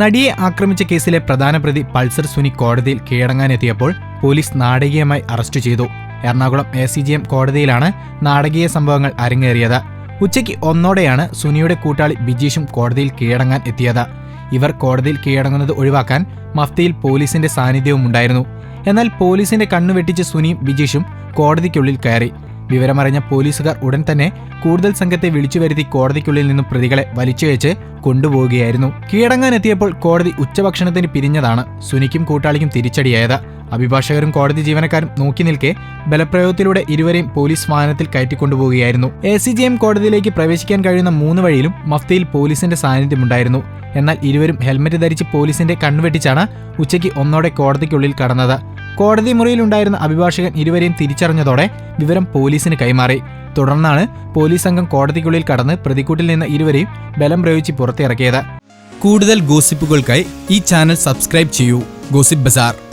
നടിയെ ആക്രമിച്ച കേസിലെ പ്രധാന പ്രതി പൾസർ സുനി കോടതിയിൽ കീഴടങ്ങാനെത്തിയപ്പോൾ പോലീസ് നാടകീയമായി അറസ്റ്റ് ചെയ്തു. Ernakulam A C J M കോടതിയിലാണ് നാടകീയ സംഭവങ്ങൾ അരങ്ങേറിയത്. ഉച്ചയ്ക്ക് ഒന്നോടെയാണ് സുനിയുടെ കൂട്ടാളി ബിജീഷും കോടതിയിൽ കീഴടങ്ങാൻ എത്തിയത്. ഇവർ കോടതിയിൽ കീഴടങ്ങുന്നത് ഒഴിവാക്കാൻ മഫ്തിയിൽ പോലീസിന്റെ സാന്നിധ്യവും ഉണ്ടായിരുന്നു. എന്നാൽ പോലീസിന്റെ കണ്ണു വെട്ടിച്ച് സുനിയും ബിജീഷും കോടതിക്കുള്ളിൽ കയറി. വിവരമറിഞ്ഞ പോലീസുകാർ ഉടൻ തന്നെ കൂടുതൽ സംഘത്തെ വിളിച്ചു വരുത്തി കോടതിക്കുള്ളിൽ നിന്നും പ്രതികളെ വലിച്ചുവെച്ച് കൊണ്ടുപോവുകയായിരുന്നു. കീഴടങ്ങാനെത്തിയപ്പോൾ കോടതി ഉച്ചഭക്ഷണത്തിന് പിരിഞ്ഞതാണ്. സുനിക്കും കൂട്ടാളിക്കും തിരിച്ചടിയായത്. അഭിഭാഷകരും കോടതി ജീവനക്കാരും നോക്കി നിൽക്കെ ബലപ്രയോഗത്തിലൂടെ ഇരുവരെയും പോലീസ് വാഹനത്തിൽ കയറ്റിക്കൊണ്ടുപോവുകയായിരുന്നു. എ സി ജി എം കോടതിയിലേക്ക് പ്രവേശിക്കാൻ കഴിയുന്ന മൂന്ന് വഴിയിലും മഫ്തിയിൽ പോലീസിന്റെ സാന്നിധ്യമുണ്ടായിരുന്നു എന്നാൽ ഇരുവരും ഹെൽമെറ്റ് ധരിച്ച് പോലീസിന്റെ കണ്ണുവെട്ടിച്ചാണ് ഉച്ചയ്ക്ക് ഒന്നോടെ കോടതിക്കുള്ളിൽ കടന്നത്. കോടതി മുറിയിലുണ്ടായിരുന്ന അഭിഭാഷകൻ ഇരുവരെയും തിരിച്ചറിഞ്ഞതോടെ വിവരം പോലീസിന് കൈമാറി. തുടർന്നാണ് പോലീസ് സംഘം കോടതിക്കുള്ളിൽ കടന്ന് പ്രതിക്കൂട്ടിൽ നിന്ന് ഇരുവരെയും ബലം പ്രയോഗിച്ച് പുറത്തിറക്കിയത്. കൂടുതൽ ഗോസിപ്പുകൾക്കായി ഈ ചാനൽ സബ്സ്ക്രൈബ് ചെയ്യൂ. Gossip bazaar.